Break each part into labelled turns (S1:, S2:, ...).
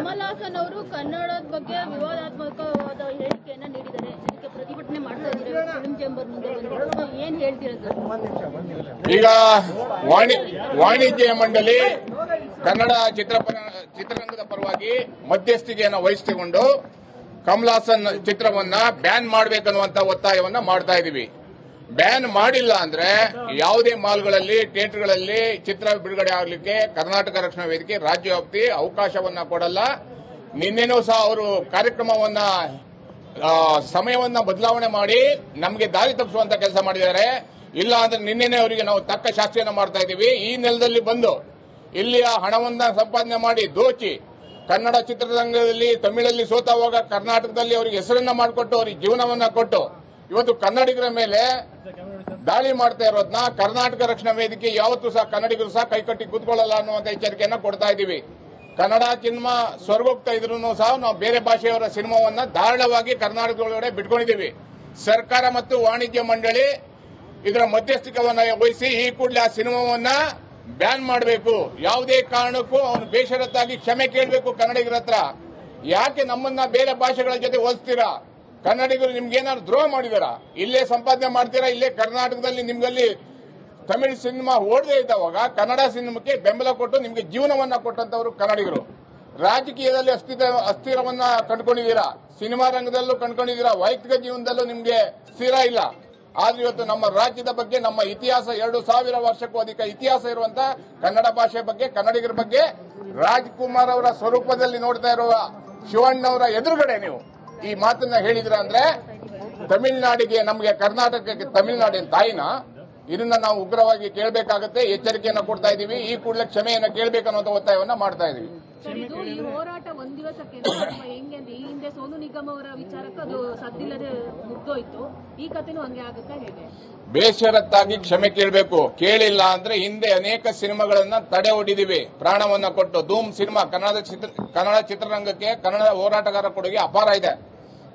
S1: ಕಮಲ್ ಹಾಸನ್ ಅವರು ಕನ್ನಡದ ಬಗ್ಗೆ ವಿವಾದಾತ್ಮಕವಾದ ಹೇಳಿಕೆಯನ್ನ ನೀಡಿದ್ದಾರೆ. ಇದಕ್ಕೆ ಪ್ರತಿಭಟನೆ ಮಾಡ್ತಾ ಇದ್ದಾರೆ. ಫಿಲ್ಮ್ ಚೇಂಬರ್ ಮುಂದೆ ಏನ್ ಹೇಳ್ತೀರಾ
S2: ಈಗ ವಾಣಿಜ್ಯ ಮಂಡಳಿ ಕನ್ನಡ ಚಿತ್ರಪರ ಚಿತ್ರರಂಗದ ಪರವಾಗಿ ಮಧ್ಯಸ್ಥಿಕೆಯನ್ನು ವಹಿಸಿಕೊಂಡು ಕಮಲ್ ಹಾಸನ್ ಚಿತ್ರವನ್ನ ಬ್ಯಾನ್ ಮಾಡಬೇಕನ್ನುವಂತ ಒತ್ತಾಯವನ್ನ ಮಾಡ್ತಾ ಇದೀವಿ. ಬ್ಯಾನ್ ಮಾಡಿಲ್ಲ ಅಂದ್ರೆ ಯಾವುದೇ ಮಾಲ್ಗಳಲ್ಲಿ, ಥಿಯೇಟರ್ಗಳಲ್ಲಿ ಚಿತ್ರ ಬಿಡುಗಡೆ ಆಗಲಿಕ್ಕೆ ಕರ್ನಾಟಕ ರಕ್ಷಣಾ ವೇದಿಕೆ ರಾಜ್ಯ ವ್ಯಾಪ್ತಿ ಅವಕಾಶವನ್ನ ಕೊಡಲ್ಲ. ನಿನ್ನೆನೂ ಸಹ ಅವರು ಕಾರ್ಯಕ್ರಮವನ್ನ ಸಮಯವನ್ನ ಬದಲಾವಣೆ ಮಾಡಿ ನಮಗೆ ದಾರಿ ತಪ್ಪಿಸುವಂತ ಕೆಲಸ ಮಾಡಿದ್ದಾರೆ. ಇಲ್ಲ ಅಂದ್ರೆ ನಿನ್ನೆನೆ ಅವರಿಗೆ ನಾವು ತಕ್ಕ ಶಾಸ್ತ್ರಿಯನ್ನು ಮಾಡ್ತಾ ಇದ್ದೀವಿ. ಈ ನೆಲದಲ್ಲಿ ಬಂದು ಇಲ್ಲಿಯ ಹಣವನ್ನ ಸಂಪಾದನೆ ಮಾಡಿ ದೋಚಿ ಕನ್ನಡ ಚಿತ್ರರಂಗದಲ್ಲಿ, ತಮಿಳಲ್ಲಿ ಸೋತಾವಾಗ ಕರ್ನಾಟಕದಲ್ಲಿ ಅವರಿಗೆ ಹೆಸರನ್ನ ಮಾಡಿಕೊಟ್ಟು, ಅವರಿಗೆ ಜೀವನವನ್ನ ಕೊಟ್ಟು ಇವತ್ತು ಕನ್ನಡಿಗರ ಮೇಲೆ ದಾಳಿ ಮಾಡ್ತಾ ಇರೋದನ್ನ ಕರ್ನಾಟಕ ರಕ್ಷಣಾ ವೇದಿಕೆ ಯಾವತ್ತೂ ಸಹ ಕನ್ನಡಿಗರು ಸಹ ಕೈಕಟ್ಟಿ ಕೂತ್ಕೊಳ್ಳಲ್ಲ ಅನ್ನುವಂತ ಎಚ್ಚರಿಕೆಯನ್ನ ಕೊಡ್ತಾ ಇದ್ದೀವಿ. ಕನ್ನಡ ಸಿನಿಮಾ ಸ್ವರ್ಗೋಗ್ತಾ ಇದ್ರು ಸಹ ನಾವು ಬೇರೆ ಭಾಷೆಯವರ ಸಿನಿಮಾವನ್ನ ಧಾರಾಳವಾಗಿ ಕರ್ನಾಟಕದೊಳಗಡೆ ಬಿಟ್ಕೊಂಡಿದ್ದೀವಿ. ಸರ್ಕಾರ ಮತ್ತು ವಾಣಿಜ್ಯ ಮಂಡಳಿ ಇದರ ಮಧ್ಯಸ್ಥಿಕವನ್ನ ವಹಿಸಿ ಈ ಕೂಡಲೇ ಆ ಸಿನಿಮಾವನ್ನ ಬ್ಯಾನ್ ಮಾಡಬೇಕು. ಯಾವುದೇ ಕಾರಣಕ್ಕೂ ಅವನು ಬೇಷರತ್ತಾಗಿ ಕ್ಷಮೆ ಕೇಳಬೇಕು ಕನ್ನಡಿಗರ ಹತ್ರ. ಯಾಕೆ ನಮ್ಮನ್ನ ಬೇರೆ ಭಾಷೆಗಳ ಜೊತೆ ಹೋಲಿಸ್ತೀರಾ? ಕನ್ನಡಿಗರು ನಿಮ್ಗೇನಾದ್ರು ದ್ರೋಹ ಮಾಡಿದಾರ? ಇಲ್ಲೇ ಸಂಪಾದನೆ ಮಾಡ್ತೀರಾ? ಇಲ್ಲೇ ಕರ್ನಾಟಕದಲ್ಲಿ ನಿಮ್ಗಲ್ಲಿ ತಮಿಳು ಸಿನಿಮಾ ಓಡದೇ ಇದ್ದವಾಗ ಕನ್ನಡ ಸಿನಿಮಾಕ್ಕೆ ಬೆಂಬಲ ಕೊಟ್ಟು ನಿಮಗೆ ಜೀವನವನ್ನ ಕೊಟ್ಟಂತವರು ಕನ್ನಡಿಗರು. ರಾಜಕೀಯದಲ್ಲಿ ಅಸ್ಥಿರ, ಅಸ್ಥಿರವನ್ನ ಕಂಡುಕೊಂಡಿದ್ದೀರಾ ಸಿನಿಮಾ ರಂಗದಲ್ಲೂ ಕಂಡುಕೊಂಡಿದ್ದೀರಾ ವೈಯಕ್ತಿಕ ಜೀವನದಲ್ಲೂ ನಿಮ್ಗೆ ಸ್ಥಿರ ಇಲ್ಲ. ಆದ್ರೆ ಇವತ್ತು ನಮ್ಮ ರಾಜ್ಯದ ಬಗ್ಗೆ, ನಮ್ಮ ಇತಿಹಾಸ ಎರಡು ಸಾವಿರ ವರ್ಷಕ್ಕೂ ಅಧಿಕ ಇತಿಹಾಸ ಇರುವಂತ ಕನ್ನಡ ಭಾಷೆ ಬಗ್ಗೆ, ಕನ್ನಡಿಗರ ಬಗ್ಗೆ ರಾಜ್ಕುಮಾರ್ ಅವರ ಸ್ವರೂಪದಲ್ಲಿ ನೋಡ್ತಾ ಇರುವ ಶಿವಣ್ಣವರ ಎದುರುಗಡೆ ನೀವು. ಈ ಮಾತನ್ನ ಹೇಳಿದ್ರ ಅಂದ್ರೆ ತಮಿಳುನಾಡಿಗೆ ನಮಗೆ ಕರ್ನಾಟಕಕ್ಕೆ ತಮಿಳ್ನಾಡಿನ ತಾಯಿನ ಇದನ್ನ ನಾವು ಉಗ್ರವಾಗಿ ಕೇಳಬೇಕಾಗತ್ತೆ ಎಚ್ಚರಿಕೆಯನ್ನು ಕೊಡ್ತಾ ಇದೀವಿ ಈ ಕೂಡಲೇ ಕ್ಷಮೆಯನ್ನ ಕೇಳಬೇಕನ್ನುವಂತ ಒತ್ತಾಯವನ್ನ ಮಾಡ್ತಾ ಇದೀವಿ.
S1: ಈ ಹೋರಾಟ ಒಂದ್ ದಿವಸಕ್ಕೆ ಹೆಂಗೆ ಅಂತ ಈ ಹಿಂದೆ ಸೋನು ನಿಗಮ್ ಅವರ ವಿಚಾರಕ್ಕೆ ಅದು ಸದ್ದಿಲ್ಲದೆ ಮುಗ್ದೋಯ್ತು. ಈ ಕಥೆನೂ ಹಂಗೆ ಆಗುತ್ತಾ ಹೇಗೆ?
S2: ಬೇಷರತ್ತಾಗಿ ಕ್ಷಮೆ ಕೇಳಬೇಕು. ಕೇಳಿಲ್ಲ ಅಂದ್ರೆ ಹಿಂದೆ ಅನೇಕ ಸಿನಿಮಾಗಳನ್ನ ತಡೆ ಹೊಡಿದೀವಿ ಪ್ರಾಣವನ್ನ ಕೊಟ್ಟು ಧೂಮ್ ಸಿನಿಮಾ ಕನ್ನಡ ಚಿತ್ರ ಕನ್ನಡ ಚಿತ್ರರಂಗಕ್ಕೆ ಕನ್ನಡ ಹೋರಾಟಗಾರ ಕೊಡುಗೆ ಅಪಾರ ಇದೆ.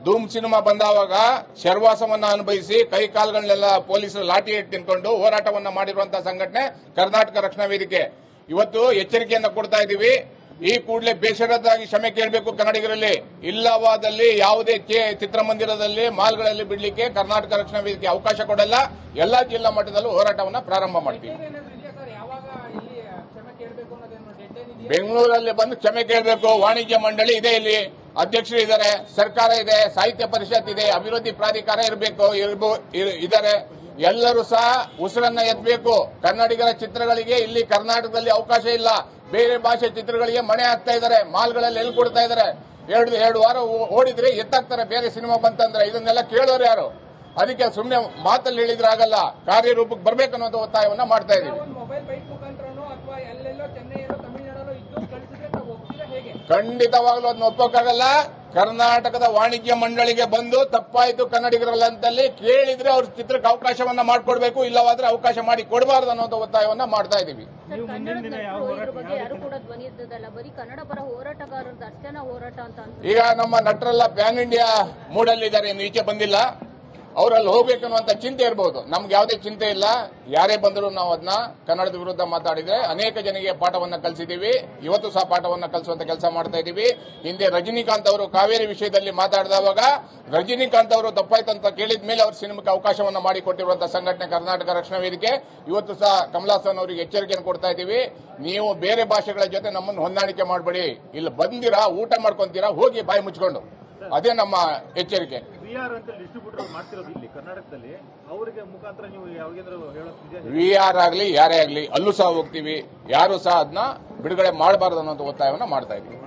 S2: ಧೂಮ್ ಸಿನಿಮಾ ಬಂದಾವಾಗ ಶರ್ವಾಸವನ್ನ ಅನುಭವಿಸಿ ಕೈ ಕಾಲುಗಳನ್ನೆಲ್ಲ ಪೊಲೀಸರು ಲಾಠಿ ಇಟ್ಟು ತಿನ್ಕೊಂಡು ಹೋರಾಟವನ್ನ ಮಾಡಿರುವಂತಹ ಸಂಘಟನೆ ಕರ್ನಾಟಕ ರಕ್ಷಣಾ ವೇದಿಕೆ. ಇವತ್ತು ಎಚ್ಚರಿಕೆಯನ್ನು ಕೊಡ್ತಾ ಇದ್ದೀವಿ ಈ ಕೂಡಲೇ ಬೇಷರತ್ತಾಗಿ ಕ್ಷಮೆ ಕೇಳಬೇಕು ಕನ್ನಡಿಗರಲ್ಲಿ. ಇಲ್ಲವಾದಲ್ಲಿ ಯಾವುದೇ ಚಿತ್ರಮಂದಿರದಲ್ಲಿ ಮಾಲ್ಗಳಲ್ಲಿ ಬಿಡಲಿಕ್ಕೆ ಕರ್ನಾಟಕ ರಕ್ಷಣಾ ವೇದಿಕೆ ಅವಕಾಶ ಕೊಡಲ್ಲ. ಎಲ್ಲಾ ಜಿಲ್ಲಾ ಮಟ್ಟದಲ್ಲೂ ಹೋರಾಟವನ್ನು ಪ್ರಾರಂಭ ಮಾಡ್ತೀವಿ. ಬೆಂಗಳೂರಲ್ಲಿ ಬಂದು ಕ್ಷಮೆ ಕೇಳಬೇಕು. ವಾಣಿಜ್ಯ ಮಂಡಳಿ ಇದೆ ಇಲ್ಲಿ. ಅಧ್ಯಕ್ಷರು ಇದ್ದಾರೆ, ಸರ್ಕಾರ ಇದೆ, ಸಾಹಿತ್ಯ ಪರಿಷತ್ ಇದೆ, ಅಭಿವೃದ್ಧಿ ಪ್ರಾಧಿಕಾರ ಇರಬೇಕು ಇದ್ದಾರೆ ಎಲ್ಲರೂ ಸಹ ಉಸಿರನ್ನ ಎತ್ತಬೇಕು ಕನ್ನಡಿಗರ ಚಿತ್ರಗಳಿಗೆ ಇಲ್ಲಿ ಕರ್ನಾಟಕದಲ್ಲಿ ಅವಕಾಶ ಇಲ್ಲ. ಬೇರೆ ಭಾಷೆ ಚಿತ್ರಗಳಿಗೆ ಮಣೆ ಹಾಕ್ತಾ ಇದ್ದಾರೆ, ಮಾಲ್ಗಳಲ್ಲಿ ಎಲ್ಲಿ ಕೊಡ್ತಾ ಇದ್ದಾರೆ. ಎರಡು ಎರಡು ವಾರ ಓಡಿದ್ರೆ ಎತ್ತಾಕ್ತಾರೆ ಬೇರೆ ಸಿನಿಮಾ ಬಂತಂದ್ರೆ. ಇದನ್ನೆಲ್ಲ ಕೇಳೋರು ಯಾರು? ಅದಕ್ಕೆ ಸುಮ್ಮನೆ ಮಾತಲ್ಲಿ ಹೇಳಿದ್ರೆ ಆಗಲ್ಲ. ಕಾರ್ಯರೂಪಕ್ಕೆ ಬರ್ಬೇಕನ್ನೋದು ಒತ್ತಾಯವನ್ನ ಮಾಡ್ತಾ ಇದೀವಿ ಖಂಡಿತವಾಗ್ಲೂ ಅದನ್ನ ಒಪ್ಪಕ್ಕಾಗಲ್ಲ ಕರ್ನಾಟಕದ ವಾಣಿಜ್ಯ ಮಂಡಳಿಗೆ ಬಂದು ತಪ್ಪಾಯ್ತು ಕನ್ನಡಿಗರಲ್ಲ ಅಂತಲ್ಲಿ ಕೇಳಿದ್ರೆ ಅವ್ರ ಚಿತ್ರಕ್ಕೆ ಅವಕಾಶವನ್ನ ಮಾಡಿಕೊಡ್ಬೇಕು ಇಲ್ಲವಾದ್ರೆ ಅವಕಾಶ ಮಾಡಿ ಕೊಡಬಾರ್ದು ಅನ್ನೋದು ಒತ್ತಾಯವನ್ನ ಮಾಡ್ತಾ ಇದೀವಿ.
S1: ಸರ್ ಕನ್ನಡ ನಟರು ಇದ್ರ ಬಗ್ಗೆ ಯಾರು ಕೂಡ ಧ್ವನಿ ಎತ್ತದಲ್ಲ ಬರೀ ಕನ್ನಡ ಪರ ಹೋರಾಟಗಾರರದ್ದು ಅಷ್ಟೇನಾ ಹೋರಾಟ ಅಂತ ಅನ್ಸುತ್ತೆ
S2: ಈಗ ನಮ್ಮ ನಟರೆಲ್ಲ ಪ್ಯಾನ್ ಇಂಡಿಯಾ ಮೂಡಲ್ಲಿದ್ದಾರೆ ಇನ್ನು ಈಚೆ ಬಂದಿಲ್ಲ. ಅವರಲ್ಲಿ ಹೋಗ್ಬೇಕನ್ನುವಂತ ಚಿಂತೆ ಇರಬಹುದು ನಮ್ಗೆ ಯಾವುದೇ ಚಿಂತೆ ಇಲ್ಲ. ಯಾರೇ ಬಂದರೂ ನಾವು ಅದನ್ನ ಕನ್ನಡದ ವಿರುದ್ಧ ಮಾತಾಡಿದ್ರೆ ಅನೇಕ ಜನರಿಗೆ ಪಾಠವನ್ನು ಕಲಿಸಿದೀವಿ ಇವತ್ತು ಸಹ ಪಾಠವನ್ನು ಕಲಿಸುವಂತ ಕೆಲಸ ಮಾಡ್ತಾ ಇದೀವಿ ಹಿಂದೆ ರಜನಿಕಾಂತ್ ಅವರು ಕಾವೇರಿ ವಿಷಯದಲ್ಲಿ ಮಾತಾಡಿದವಾಗ ರಜನಿಕಾಂತ್ ಅವರು ತಪ್ಪಾಯ್ತಂತ ಕೇಳಿದ ಮೇಲೆ ಅವರು ಸಿನಿಮಾಕ್ಕೆ ಅವಕಾಶವನ್ನು ಮಾಡಿಕೊಟ್ಟಿರುವಂತಹ ಸಂಘಟನೆ ಕರ್ನಾಟಕ ರಕ್ಷಣಾ ವೇದಿಕೆ. ಇವತ್ತು ಸಹ ಕಮಲಾಸನ್ ಅವರಿಗೆ ಎಚ್ಚರಿಕೆಯನ್ನು ಕೊಡ್ತಾ ಇದ್ದೀವಿ. ನೀವು ಬೇರೆ ಭಾಷೆಗಳ ಜೊತೆ ನಮ್ಮನ್ನು ಹೊಂದಾಣಿಕೆ ಮಾಡಬೇಡಿ. ಇಲ್ಲಿ ಬಂದಿರಾ, ಊಟ ಮಾಡ್ಕೊಂತೀರಾ, ಹೋಗಿ ಬಾಯಿ ಮುಚ್ಕೊಂಡು. ಅದೇ ನಮ್ಮ ಎಚ್ಚರಿಕೆ.
S3: ವಿ ಆರ್ ಅಂತ ಡಿಸ್ಟ್ರಿಬ್ಯೂಟರ್ ಮಾಡ್ತಿರೋದು ಇಲ್ಲಿ ಕರ್ನಾಟಕದಲ್ಲಿ. ಅವರಿಗೆ ಮುಖಾಂತರ ನೀವು ಯಾವಾಗೇಂದ್ರೂ ಹೇಳೋದು
S2: ವಿ ಆರ್ ಆಗಲಿ, ಯಾರೇ ಆಗಲಿ, ಅಲ್ಲೂ ಸಹ ಹೋಗ್ತೀವಿ. ಯಾರು ಸಹ ಅದನ್ನ ಬಿಡುಗಡೆ ಮಾಡಬಾರ್ದು ಅನ್ನೋ ಒತ್ತಾಯವನ್ನ ಮಾಡ್ತಾ ಇದ್ದೀವಿ.